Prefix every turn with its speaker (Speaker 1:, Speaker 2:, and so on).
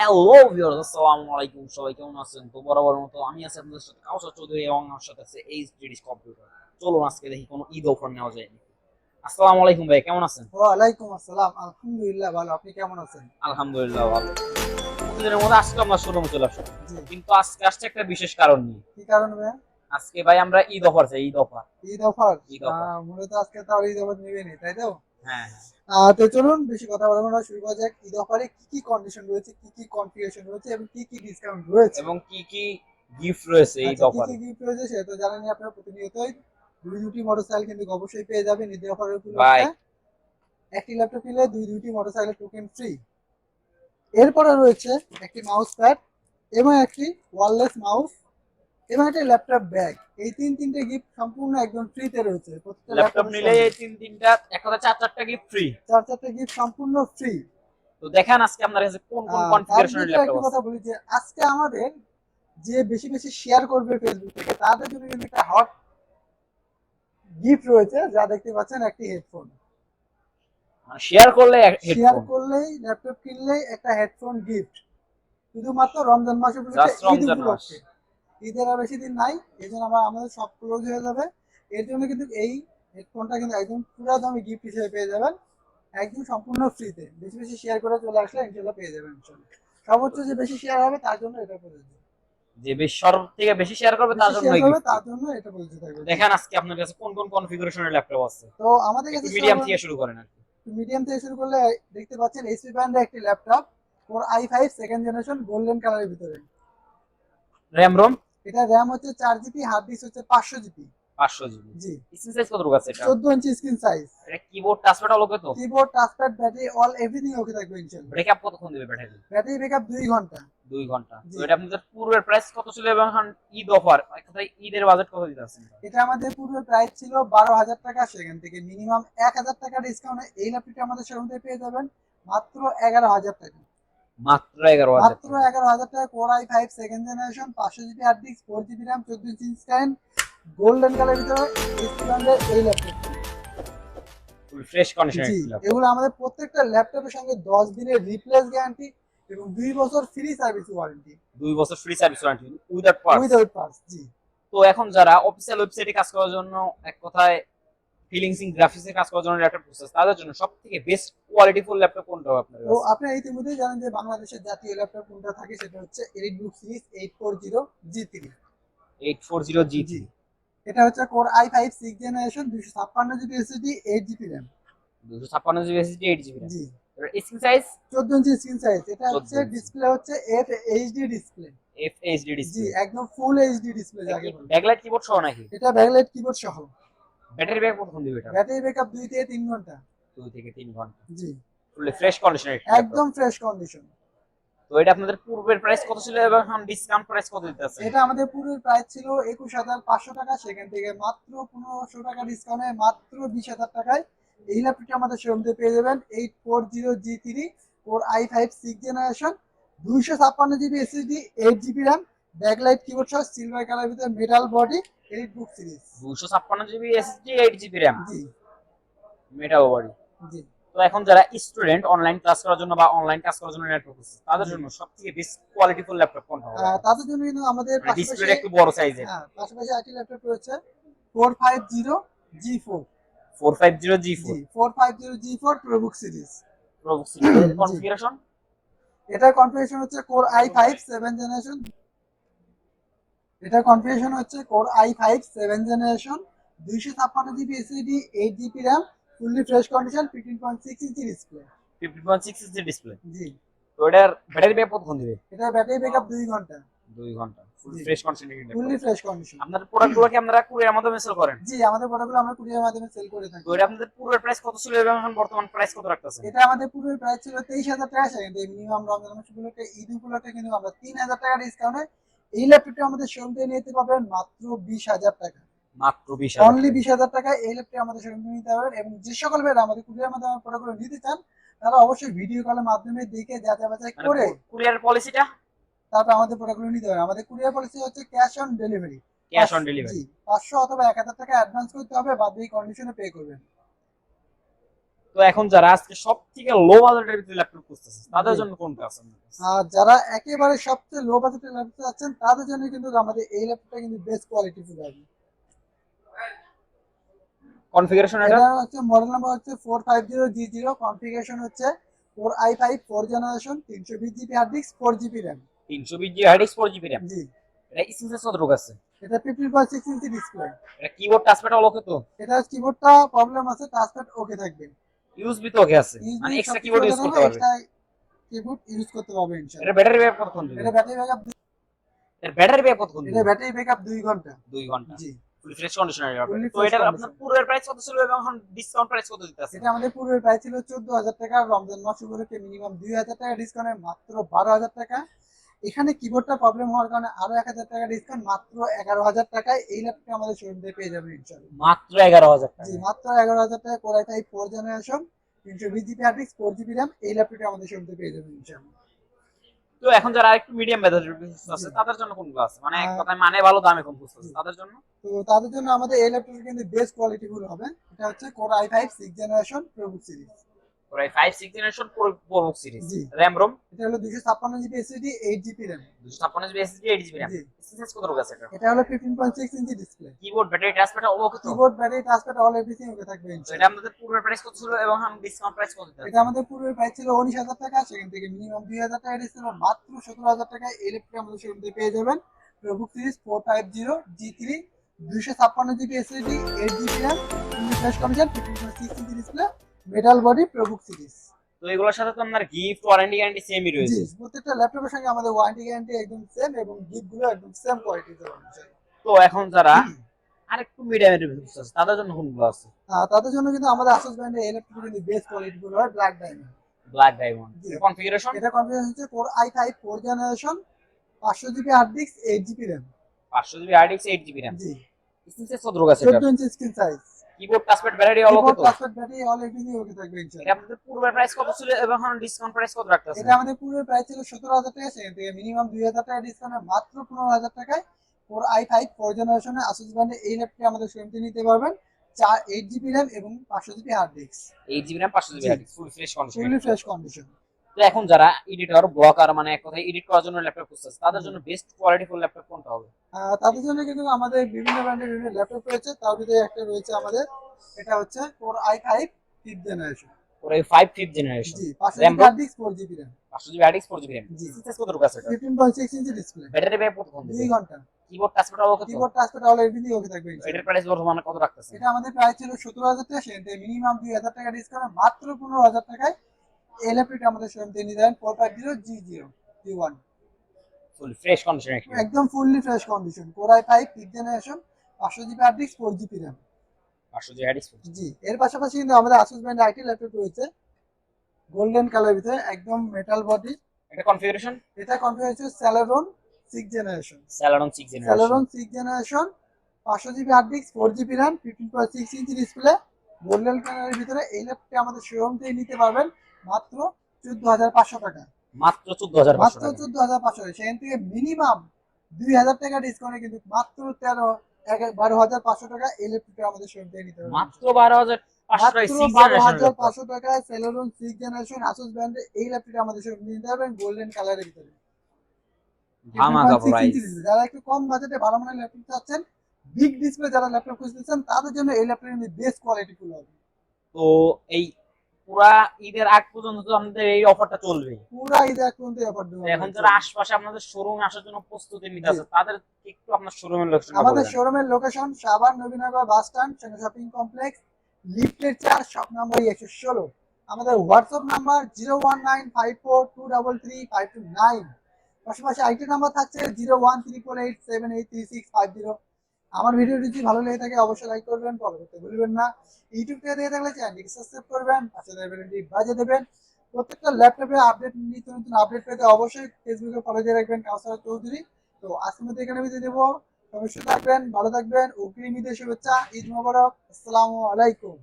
Speaker 1: Hello viewers আসসালামু আলাইকুম। সবাই কেমন আছেন? তো বরাবর মতো আমি আছি আপনাদের সাথে কাউসার চৌধুরী এবং আমার সাথে আছে এইচ ডিডিস কম্পিউটার চলুন আজকে দেখি কোনো ঈদ অফার নেওয়া যায় আসসালামু আলাইকুম ভাই কেমন আছেন?
Speaker 2: ওয়ালাইকুম আসসালাম আলহামদুলিল্লাহ ভালো। আপনি কেমন আছেন?
Speaker 1: আলহামদুলিল্লাহ ভালো। প্রতিদিনের মধ্যে আজকে আমরা শোরুমে চলে আসলাম কিন্তু আজকে আসছে একটা বিশেষ কারণ নিয়ে।
Speaker 2: কি কারণ ভাই
Speaker 1: আজকে ভাই আমরা ঈদ অফার চাই ঈদ অফার।
Speaker 2: ঈদ অফার?
Speaker 1: ঈদ।
Speaker 2: আহ, মূলত আজকে তাও ঈদ অফার নেবেনি তাই তো?
Speaker 1: হ্যাঁ
Speaker 2: আহ, তো চলুন বেশি কথা বলব না শুরু করা যাক। ঈদ অফারে কি কি কন্ডিশন রয়েছে কি কি কনফিগারেশন রয়েছে এবং কি কি ডিসকাউন্ট রয়েছে?
Speaker 1: এবং কি কি গিফট রয়েছে ঈদ
Speaker 2: আচ্ছা, কি কি গিফট রয়েছে সেটা তো জানেনই আপনারা প্রতিনিয়তই। দুই দুটি মোটরসাইকেল কিন্তু অবশ্যই পেয়ে যাবেন ঈদ অফারের. উপলক্ষে একটি ল্যাপটপ কিনলে দুই দুইটি মোটরসাইকেল টোকেন ফ্রি এরপরে রয়েছে একটি মাউস প্যাড এবং একটি ওয়ারলেস মাউস এবং একটি ল্যাপটপ ব্যাগ এই তিন তিনটে গিফট সম্পূর্ণ একদম ফ্রিতে রয়েছে। প্রত্যেকটা
Speaker 1: ল্যাপটপ নিলে এই তিন তিনটা এক কথা চার চারটা গিফট ফ্রি
Speaker 2: চার চারটে গিফট সম্পূর্ণ ফ্রি
Speaker 1: তো দেখেন আজকে আপনার কাছে কোন কোন কনফিগারেশনের ল্যাপটপ আছে?
Speaker 2: কথা বলি যে আজকে আমাদের যে বেশি বেশি শেয়ার করবে ফেসবুক থেকে তাদের জন্য কিন্তু একটা হট গিফট রয়েছে যা দেখতে পাচ্ছেন একটি হেডফোন
Speaker 1: শেয়ার করলে
Speaker 2: শেয়ার করলেই ল্যাপটপ কিনলেই একটা হেডফোন গিফট শুধুমাত্র রমজান মাস
Speaker 1: রমজান মাস।
Speaker 2: ঈদের আর বেশি দিন নাই এই জন্য আমার আমাদের সব ক্লোজ হয়ে যাবে। এর জন্য কিন্তু এই হেডফোনটা কিন্তু একদম পুরো দামে গিফট হিসেবে পেয়ে যাবেন। একদম সম্পূর্ণ ফ্রিতে বেশি বেশি শেয়ার করে চলে আসলে ইনশাল্লাহ পেয়ে যাবেন সর্বোচ্চ যে বেশি শেয়ার হবে তার জন্য এটা প্রযোজ্য
Speaker 1: যে বেশি সব থেকে বেশি শেয়ার করবে তার জন্য
Speaker 2: তার জন্য এটা প্রযোজ্য থাকবে
Speaker 1: দেখেন। আজকে আপনার কাছে কোন কোন কনফিগারেশনের ল্যাপটপ আছে?
Speaker 2: তো আমাদের কাছে
Speaker 1: মিডিয়াম থেকে শুরু করেন আর
Speaker 2: মিডিয়াম থেকে শুরু করলে দেখতে পাচ্ছেন এইচপি ব্র্যান্ডের একটি laptop i five second generation golden কালারের ভিতরে।
Speaker 1: র্যাম রোম
Speaker 2: এটা র্যাম হচ্ছে চার জিবি হার্ড ডিস্ক হচ্ছে পাঁচশো জিবি
Speaker 1: পাঁচশো জিবি
Speaker 2: জি।
Speaker 1: স্ক্রিন সাইজ কত আছে এটা?
Speaker 2: চোদ্দ ইঞ্চি স্ক্রিন সাইজ
Speaker 1: এটা কিবোর্ড টাচপ্যাড অলোকে তো
Speaker 2: keyboard touchpad battery all everything okay থাকবে ইনশাআল্লাহ
Speaker 1: ব্রেকআপ কতক্ষণ দেবে ব্যাটারি
Speaker 2: ব্যাটারি ব্যাকআপ দুই ঘণ্টা।
Speaker 1: দুই
Speaker 2: ঘণ্টা।
Speaker 1: তো এটা আপনাদের পূর্বের প্রাইস কত ছিল এবং এখন ঈদ অফার কথায় ঈদের বাজেট কত দিতে আছেন?
Speaker 2: এটা আমাদের পূর্বে প্রাইস ছিল বারো হাজার টাকা সেখান থেকে মিনিমাম এক হাজার টাকা ডিসকাউন্টে এই ল্যাপটপটা আমাদের শোরুম থেকে পেয়ে যাবেন মাত্র এগারো হাজার টাকা।
Speaker 1: মাত্র এগারো হাজার
Speaker 2: মাত্র এগারো হাজার টাকা core i five second generation পাঁচশো GB hard disk four GB RAM চোদ্দ ইঞ্চি স্ক্যান গোল্ডেন কালার ভিতরে এই ল্যাপটপ
Speaker 1: ফ্রেশ কন্ডিশনের
Speaker 2: এগুলো আমাদের প্রত্যেকটা ল্যাপটপের সঙ্গে দশ দিনের রিপ্লেস গ্যারান্টি এবং দুই বছর ফ্রি সার্ভিস ওয়ারেন্টি
Speaker 1: দুই বছর free service warranty without parts
Speaker 2: without parts জি।
Speaker 1: তো এখন যারা অফিসিয়াল ওয়েবসাইটে কাজ করার জন্য এক কথায় ফিলিংসিং গ্রাফিক্সে কাজ করার জন্য ল্যাপটপ প্রসেস তাদের জন্য সব থেকে বেস্ট কোয়ালিটি ফুল ল্যাপটপ কোনটা হবে আপনার
Speaker 2: তো
Speaker 1: কাছে?
Speaker 2: আপনারা ইতিমধ্যেই জানেন যে বাংলাদেশের জাতীয় ল্যাপটপ কোনটা থাকে সেটা হচ্ছে elite book series eight four zero G three
Speaker 1: 840 G
Speaker 2: জি। এটা হচ্ছে core i five six generation দুশো ছাপ্পান্ন GB SSD eight GB RAM
Speaker 1: 256 GB SSD 8 GB
Speaker 2: জি।
Speaker 1: স্ক্রিন সাইজ
Speaker 2: চোদ্দ ইঞ্চি স্ক্রিন সাইজ এটা হচ্ছে ডিসপ্লে হচ্ছে এফ এইচডি ডিসপ্লে
Speaker 1: এফএইচডি
Speaker 2: জি
Speaker 1: display
Speaker 2: একদম ফুল এইচডি ডিসপ্লে যাকে বলে।
Speaker 1: ব্যাকলাইট কিবোর্ড সহ নাকি?
Speaker 2: এটা ব্যাকলাইট কিবোর্ড সহ।
Speaker 1: ব্যাটারি ব্যাক কতক্ষণ দিবে এটা?
Speaker 2: ব্যাটারি ব্যাকআপ দুই থেকে তিন ঘণ্টা।
Speaker 1: 2 থেকে 3 ঘণ্টা।
Speaker 2: জি।
Speaker 1: ফুলি ফ্রেশ কন্ডিশনের
Speaker 2: একদম ফ্রেশ কন্ডিশন
Speaker 1: তো এটা আপনাদের পূর্বের প্রাইস কত ছিল এবং এখন ডিসকাউন্ট প্রাইস কত দিতে আছে?
Speaker 2: এটা আমাদের পূর্বের প্রাইস ছিল একুশ হাজার পাঁচশো টাকা সেখান থেকে মাত্র পনেরোশো টাকা ডিসকাউন্টে মাত্র বিশ হাজার টাকায় এই ল্যাপটপটি আমাদের শোরুম থেকে পেয়ে যাবেন। Eight four zero G three four i five six generation দুইশো ছাপ্পান্ন GB SSD eight GB RAM backlight keyboard সহ সিলভার কালার ভিতরে metal body eight book series
Speaker 1: 256 GB SSD 8 GB RAM
Speaker 2: জি।
Speaker 1: মেটাল বডি
Speaker 2: জি।
Speaker 1: তো এখন যারা স্টুডেন্ট অনলাইন ক্লাস করার জন্য বা অনলাইন কাজ করার জন্য ল্যাপটপ তাদের জন্য সবথেকে বেস্ট কোয়ালিটি ফুল ল্যাপটপ কোনটা হবে?
Speaker 2: তাদের জন্য কিন্তু আমাদের
Speaker 1: ডিসপ্লেটা
Speaker 2: পাশাপাশি
Speaker 1: একটু বড় সাইজের
Speaker 2: হ্যাঁ পাশাপাশি আরেকটি ল্যাপটপ রয়েছে four five zero G four
Speaker 1: 450
Speaker 2: G
Speaker 1: G4
Speaker 2: four five zero G four probook series
Speaker 1: Pro সিরিজের কনফিগারেশন
Speaker 2: এটার কনফিগারেশন হচ্ছে core i five seven generation এটার কনফিগারেশন হচ্ছে core i five seven generation দুইশো ছাপ্পান্ন GB SSD eight GB RAM fully fresh condition fifteen point six inch display
Speaker 1: 50.6 inch display
Speaker 2: জি।
Speaker 1: তো এটার battery back কতক্ষণ দিবে?
Speaker 2: এটা ব্যাটারি ব্যাকআপ দুই ঘণ্টা।
Speaker 1: 2 ঘণ্টা। Full fresh condition
Speaker 2: fully fresh condition
Speaker 1: আপনার প্রোডাক্টগুলো কি আপনারা কুরিয়ার মাধ্যমে সেল করেন?
Speaker 2: জি আমাদের প্রোডাক্টগুলো আমরা কুরিয়ার মাধ্যমে সেল করে থাকি।
Speaker 1: তো এটা আপনাদের পূর্বের প্রাইস কত ছিল এবং এখন বর্তমান প্রাইস কত রাখতেছেন?
Speaker 2: এটা আমাদের পুরো প্রাইস ছিল তেইশ হাজার টাকা। সেখান থেকে মিনিমাম রমজান মাস উপলক্ষে ঈদ উপলক্ষে কিন্তু আমরা তিন হাজার টাকা ডিসকাউন্টে এই ল্যাপটপটা আমাদের শোরুম থেকে নিতে পারবেন মাত্র বিশ হাজার টাকা।
Speaker 1: মাত্র 20000
Speaker 2: অনলি বিশ হাজার টাকা এই ল্যাপটপ আমাদের শোরুম থেকে নিতে পারবেন এবং যে সকল ভাইরা আমাদের কুরিয়ার মাধ্যমে প্রোডাক্টগুলো নিতে চান তারা অবশ্যই ভিডিও কলের মাধ্যমে দেখে যাচাই বাছাই করে
Speaker 1: কুরিয়ার পলিসিটা
Speaker 2: তারপর আমাদের প্রোডাক্টগুলো নিতে পারবেন। আমাদের কুরিয়ার পলিসি হচ্ছে cash on delivery
Speaker 1: cash on delivery
Speaker 2: পাঁচশো অথবা এক হাজার টাকা অ্যাডভান্স করতে হবে বাদ বাকি কন্ডিশনে পে করবেন।
Speaker 1: তো এখন যারা আজকে সব থেকে লো বাজেটের ভিতরে ল্যাপটপ খুঁজতেছে তাদের জন্য কোনটা আছে?
Speaker 2: আর যারা একেবারে সবচেয়ে লো বাজেটের ল্যাপটপ চাচ্ছেন তাদের জন্য কিন্তু আমাদের এই ল্যাপটপটা কিন্তু বেস্ট কোয়ালিটি ফুল হবে
Speaker 1: কনফিগারেশন এটা?
Speaker 2: হচ্ছে মডেল নাম্বার হচ্ছে four five zero G zero configuration হচ্ছে four i five four generation তিনশো বিশ GB hard disk four GB RAM
Speaker 1: তিনশো বিশ GB hard disk four GB RAM
Speaker 2: জি।
Speaker 1: এটা কতটুকু আছে?
Speaker 2: এটা fifteen point six inch display
Speaker 1: এটা কিবোর্ড টাচপ্যাড অল ওকে তো?
Speaker 2: এটা কিবোর্ডটা প্রবলেম আছে টাচপ্যাড ওকে থাকবে।
Speaker 1: ইউএসবি তো ওকে আছে। মানে এক্সট্রা কিবোর্ড ইউজ করতে পারবে
Speaker 2: কিবোর্ড ইউজ করতে পারবে ইনশাআল্লাহ।
Speaker 1: এটা ব্যাটারি ব্যাকআপ কতক্ষণ দিবে?
Speaker 2: এটা ব্যাটারি ব্যাকআপ
Speaker 1: এর ব্যাটারি ব্যাকআপ কতক্ষণ
Speaker 2: এটা ব্যাটারি ব্যাকআপ দুই ঘণ্টা।
Speaker 1: দুই ঘণ্টা।
Speaker 2: জি।
Speaker 1: ফুল ফ্রেশ কন্ডিশনার
Speaker 2: Fully
Speaker 1: তো
Speaker 2: condition।
Speaker 1: আপনার পুরো প্রাইস কত ছিল এবং এখন ডিসকাউন্ট প্রাইস কত দিতেছে
Speaker 2: এটা আমাদের পূর্বের প্রাইস ছিল চোদ্দ হাজার টাকা রমজান মাস উপলক্ষে মিনিমাম দুই হাজার টাকা ডিসকাউন্টে মাত্র বারো হাজার টাকা। এখানে কিবোর্ডটা প্রবলেম হওয়ার কারণে আরও এক হাজার টাকা ডিসকাউন্ট মাত্র এগারো হাজার টাকায় এই ল্যাপটপটা আমাদের শোরুম থেকে পেয়ে যাবেন ইনশাল্লাহ
Speaker 1: মাত্র এগারো হাজার টাকা।
Speaker 2: জি মাত্র এগারো হাজার টাকা কোরাই ফাইভ ফোর জেনারেশন তিনশো বিশ GB hard disk four GB RAM এই ল্যাপটপটা আমাদের শোরুম থেকে পেয়ে যাবেন ইনশাল্লাহ
Speaker 1: তো এখন যারা একটু মিডিয়াম বাজেটের আছে তাদের জন্য কোনগুলো আছে? মানে এক কথায় মানে ভালো দামে খুঁজতেছে
Speaker 2: জি।
Speaker 1: তাদের জন্য?
Speaker 2: তো তাদের জন্য আমাদের এই ল্যাপটপটা কিন্তু বেস্ট কোয়ালিটি গুলো হবে। এটা হচ্ছে core i five six generation probook series
Speaker 1: প্রায় five six generation pro series
Speaker 2: জি।
Speaker 1: র্যাম রোম
Speaker 2: এটা হলো দুশো ছাপ্পান্ন GB SSD eight GB RAM
Speaker 1: দুশো ছাপ্পান্ন GB SSD eight GB RAM
Speaker 2: জি।
Speaker 1: স্পেস কত আছে এটা?
Speaker 2: এটা হলো fifteen point six inch display
Speaker 1: keyboard battery touchpad okay
Speaker 2: keyboard battery touchpad all everything okay থাকবে
Speaker 1: এটা আমাদের পূর্বের প্রাইস কত ছিল এবং এখন ডিসকাউন্ট প্রাইস কত দিতে
Speaker 2: এটা আমাদের পূর্বের প্রাইস ছিল টাকা সেখান থেকে মিনিমাম দুই হাজার টাকা ডিসকাউন্ট মাত্র সতেরো হাজার টাকায় এই আমাদের শোরুম থেকে পেয়ে যাবেন। Probook series four five zero G three দুশো ছাপ্পান্ন GB SSD eight GB RAM fresh condition fifteen point six inch display metal body probook series
Speaker 1: তো এগুলোর সাথে তো আপনার গিফট ওয়ারেন্টি গ্যারান্টি সেমই রয়েছে।
Speaker 2: প্রত্যেকটা ল্যাপটপের সঙ্গে আমাদের ওয়ারেন্টি গ্যারান্টি একদম সেম এবং গিফটগুলো একদম সেম কোয়ালিটি
Speaker 1: তো এখন যারা আরেকটু মিডিয়ামের ভিউস আছে তাদের জন্য কোনগুলো আছে?
Speaker 2: তাদের জন্য কিন্তু আমাদের আসুস ব্র্যান্ডের ল্যাপটপ কিন্তু বেস্ট কোয়ালিটি গুলো হয় black diamond
Speaker 1: black diamond. Configuration
Speaker 2: এটা কনফিগারেশন হচ্ছে core i five four generation পাঁচশো GB hard disk eight GB RAM
Speaker 1: পাঁচশো GB hard disk eight GB RAM
Speaker 2: জি।
Speaker 1: স্পেস কত রোগ আছে
Speaker 2: চোদ্দ
Speaker 1: এটা?
Speaker 2: Inch screen size
Speaker 1: keyboard touchpad battery all okay তো?
Speaker 2: Touchpad battery all everything okay থাকবে ইনশাআল্লাহ।
Speaker 1: আমাদের পূর্বের প্রাইস কত ছিল এবং এখন ডিসকাউন্ট প্রাইস কত রাখতেছে
Speaker 2: এটা আমাদের পুরো প্রাইস ছিল সতেরো হাজার টাকা সেখান থেকে মিনিমাম দুই হাজার টাকা ডিসকাউন্টে মাত্র পনেরো হাজার টাকায় ফোর আই ফাইভ ফোর জেনারেশনের আসুস ব্র্যান্ডের এই ল্যাপটপটি আমাদের শোরুম থেকে নিতে পারবেন। চার এইট জিবি র্যাম এবং পাঁচশো GB hard disk
Speaker 1: eight GB RAM পাঁচশো GB. Hard disk full fresh condition
Speaker 2: fully fresh condition
Speaker 1: তো এখন যারা এডিটর ব্লগার মানে এক কথায় এডিট করার জন্য ল্যাপটপ খুঁজতেছে তাদের জন্য বেস্ট কোয়ালিটি ফুল ল্যাপটপ কোনটা হবে?
Speaker 2: তাদের জন্য কিন্তু আমাদের বিভিন্ন ব্র্যান্ডের বিভিন্ন ল্যাপটপ রয়েছে। তার ভিতরে একটা রয়েছে আমাদের এটা হচ্ছে four i five fifth generation
Speaker 1: ওর এই ফাইভ ফিফথ জেনারেশন
Speaker 2: জি পাঁচশো
Speaker 1: RAM
Speaker 2: GB hard disk four GB RAM
Speaker 1: পাঁচশো GB hard disk four GB RAM
Speaker 2: জি।
Speaker 1: স্পেস কত রোগ আছে
Speaker 2: fifteen point six inch display
Speaker 1: battery back কতক্ষণ
Speaker 2: দুই
Speaker 1: দিবে?
Speaker 2: ঘণ্টা।
Speaker 1: Keyboard touchpad okay
Speaker 2: keyboard touchpad all everything okay থাকবে।
Speaker 1: এটার প্রাইস বর্তমানে কত রাখতেছে?
Speaker 2: এটা আমাদের প্রাইস ছিল সতেরো হাজার টাকা থেকে মিনিমাম দুই হাজার টাকা ডিসকাউন্ট মাত্র পনেরো হাজার টাকায় এই ল্যাপটপটা আমাদের শোরুম থেকে নিয়ে যাবেন four five zero G zero G one.
Speaker 1: Full fresh condition
Speaker 2: একদম fully fresh condition five fifth generation পাঁচশো GB hard disk four GB RAM
Speaker 1: পাঁচশো জিবি হার্ড ডিস্ক
Speaker 2: জি এর পাশাপাশি কিন্তু আমাদের আসুস ব্র্যান্ডের আইটি ল্যাপটপ রয়েছে গোল্ডেন কালার ভিতরে একদম মেটাল বডি
Speaker 1: এটা কনফিগারেশন
Speaker 2: এটা কনফিগার হচ্ছে Celeron six generation
Speaker 1: Celeron six generation
Speaker 2: Celeron six generation পাঁচশো GB hard disk four GB RAM fifteen point six inch display golden কালারের ভিতরে এই ল্যাপটপটি আমাদের শোরুম থেকে নিতে পারবেন। মাত্র চোদ্দ হাজার পাঁচশো টাকা।
Speaker 1: মাত্র চোদ্দ হাজার
Speaker 2: মাত্র চোদ্দ হাজার পাঁচশো সেখান থেকে মিনিমাম দুই হাজার টাকা ডিসকাউন্টে কিন্তু মাত্র তেরো বারো হাজার পাঁচশো টাকা এই ল্যাপটপটি আমাদের শোরুম থেকে নিতে পারবেন
Speaker 1: মাত্র বারো হাজার পাঁচশো
Speaker 2: টাকায় সেলোরন সিক্স জেনারেশন আসুস ব্র্যান্ডের এই ল্যাপটপটি আমাদের শোরুম নিতে পারবেন গোল্ডেন কালারের ভিতরে।
Speaker 1: ধামাকা
Speaker 2: 15.6
Speaker 1: প্রাইস
Speaker 2: ইঞ্চি display। যারা একটু কম বাজেটে ভালো মানের ল্যাপটপ চাচ্ছেন বিগ ডিসপ্লে যারা ল্যাপটপ খুঁজতেছেন তাদের জন্য এই ল্যাপটপ বেস্ট কোয়ালিটি ফুল হবে।
Speaker 1: তো এই পুরা ঈদের আগ পর্যন্ত তো আমাদের এই অফারটা চলবে
Speaker 2: পুরা ঈদে এক পর্যন্ত
Speaker 1: এখন যারা আশপাশে আপনাদের শোরুমে আসার জন্য প্রস্তুতি নিতে আছে তাদের একটু আপনার শোরুমের লোকেশন
Speaker 2: আমাদের শোরুমের লোকেশন সাবান Nabinagar bus stand Sena shopping complex লিফটের চার শপ নাম্বার একশো ষোলো। আমাদের WhatsApp number zero one nine five four two double three five two nine পাশাপাশি আইটি নাম্বার থাকছে zero one three four eight seven eight three six five zero আমার ভিডিওটি যদি ভালো লেগে থাকে, অবশ্যই লাইক করবেন ফলো করতে ভুলবেন না। ইউটিউব থেকে দেখে থাকলে চ্যানেলটিকে সাবস্ক্রাইব করবেন, পাশে বেলটি বাজিয়ে দেবেন। প্রত্যেকটা ল্যাপটপে আপডেট নিত্য নতুন আপডেট পেতে অবশ্যই ফেসবুকে ফলো দিয়ে রাখবেন কাউসার চৌধুরী। তো আজকের মধ্যে এখানে বিদায় দেবো। অবশ্যই থাকবেন, ভালো থাকবেন উকিল ঈদের শুভেচ্ছা, ঈদ মোবারক। আসসালামু আলাইকুম।